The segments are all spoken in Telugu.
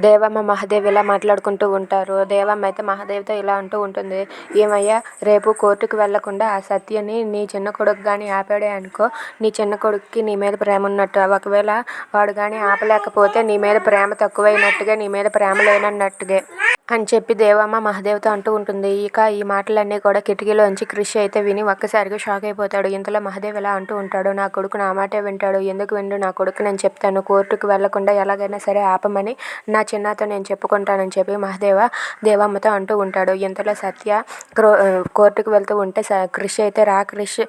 దేవమ్మ మహాదేవ్ ఇలా మాట్లాడుకుంటూ ఉంటారు. దేవమ్మ అయితే మహాదేవ్తో ఇలా అంటూ ఉంటుంది. ఏమయ్యా రేపు కోర్టుకు వెళ్ళకుండా ఆ సత్యని నీ చిన్న కొడుకు కానీ ఆపాడే అనుకో. నీ చిన్న కొడుకుకి నీ మీద ప్రేమ ఉన్నట్టు. ఒకవేళ వాడు కానీ ఆపలేకపోతే నీ మీద ప్రేమ తక్కువైనట్టుగా నీ మీద ప్రేమ లేనన్నట్టుగా. అని చెప్పి దేవమ్మ మహాదేవ్తో అంటూ ఉంటుంది. ఇక ఈ మాటలన్నీ కూడా కిటికీలోంచి కృషి అయితే విని ఒక్కసారిగా షాక్ అయిపోతాడు. ఇంతలో మహాదేవ్ ఇలా అంటూ ఉంటాడు నా కొడుకు నా మాటే వింటాడు. ఎందుకు విండు? నా కొడుకు నేను చెప్తాను. కోర్టుకు వెళ్ళకుండా ఎలాగైనా సరే ఆపమని నా చిన్నతో నేను చెప్పుకుంటానని చెప్పి మహాదేవ దేవమ్మతో అంటూ ఉంటాడు. ఇంతలో సత్య క్రో కోర్టుకు వెళ్తూ ఉంటే కృషి అయితే రా కృషి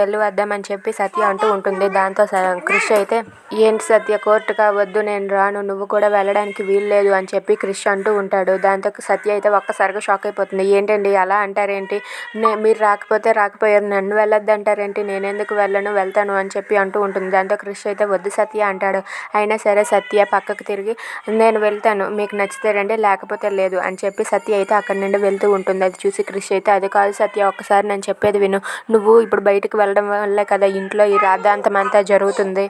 వెళ్ళి వద్దామని చెప్పి సత్య అంటూ ఉంటుంది. దాంతో కృషి అయితే ఏంటి సత్య కోర్టు కావద్దు నేను రాను. నువ్వు కూడా వెళ్ళడానికి వీలు లేదు అని చెప్పి కృషి అంటూ ఉంటాడు. దాంతో సత్య అయితే ఒక్కసారిగా షాక్ అయిపోతుంది. ఏంటండి అలా అంటారేంటి? నే మీరు రాకపోతే రాకపోయారు నన్ను వెళ్ళొద్దు అంటారేంటి నేను ఎందుకు వెళ్ళను వెళ్తాను అని చెప్పి అంటూ ఉంటుంది. దాంతో క్రిష్ అయితే వద్దు సత్య అంటాడు. అయినా సరే సత్య పక్కకు తిరిగి నేను వెళ్తాను మీకు నచ్చితే రండి లేకపోతే లేదు అని చెప్పి సత్య అయితే అక్కడి నుండి వెళ్తూ ఉంటుంది. అది చూసి క్రిష్ అయితే అది కాదు సత్య ఒక్కసారి నేను చెప్పేది విను. నువ్వు ఇప్పుడు బయటకు వెళ్ళడం వల్లే కదా ఇంట్లో ఈ రాద్ధాంతం అంతా జరుగుతుంది.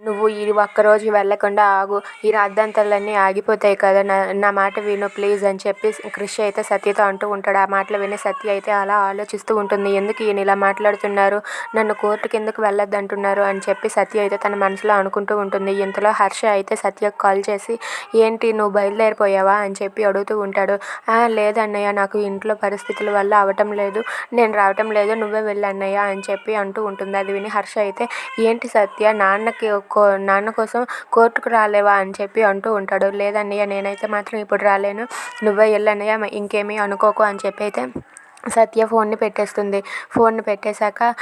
నువ్వు ఈ ఒక్కరోజు వెళ్ళకుండా ఆగు. ఈ రాద్ధాంతాలన్నీ ఆగిపోతాయి కదా. నా నా మాట విను ప్లీజ్ అని చెప్పి కృషి అయితే సత్యతో అంటూ ఉంటాడు. ఆ మాటలు విని సత్య అయితే అలా ఆలోచిస్తూ ఉంటుంది. ఎందుకు ఈయన ఇలా మాట్లాడుతున్నారు? నన్ను కోర్టు కిందకు వెళ్ళొద్దు అంటున్నారు అని చెప్పి సత్య అయితే తన మనసులో అనుకుంటూ ఉంటుంది. ఇంతలో హర్ష అయితే సత్యకు కాల్ చేసి ఏంటి నువ్వు బయలుదేరిపోయావా? అని చెప్పి అడుగుతూ ఉంటాడు. లేదన్నయ్య నాకు ఇంట్లో పరిస్థితుల వల్ల అవటం లేదు. నేను రావటం లేదు. నువ్వే వెళ్ళన్నయ్య అని చెప్పి అంటూ ఉంటుంది. అది విని హర్ష అయితే ఏంటి సత్య? నాన్నకి కో నాన్న కోసం కోర్టుకు రాలేవా అని చెప్పి అంటూ ఉంటాడు. లేదన్నయ్య నేనైతే మాత్రం ఇప్పుడు రాలేను. నువ్వే వెళ్ళన్నయ్య ఇంకేమీ అనుకోకు అని చెప్పి అయితే సత్య ఫోన్ని పెట్టేస్తుంది. ఫోన్ని పెట్టేశాక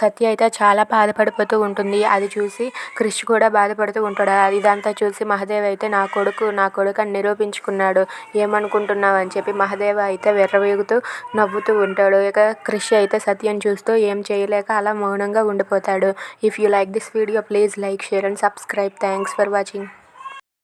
సత్య అయితే చాలా బాధపడిపోతూ ఉంటుంది. అది చూసి క్రిష్ కూడా బాధపడుతూ ఉంటాడు. ఇదంతా చూసి మహదేవ్ అయితే నా కొడుకు నా కొడుకు అని నిరూపించుకున్నాడు. ఏమనుకుంటున్నావు? అని చెప్పి మహదేవ్ అయితే విర్రవీగుతూ నవ్వుతూ ఉంటాడు. ఇక క్రిష్ అయితే సత్యం చూస్తూ ఏం చేయలేక అలా మౌనంగా ఉండిపోతాడు. If you like this video please like share and subscribe. Thanks for watching.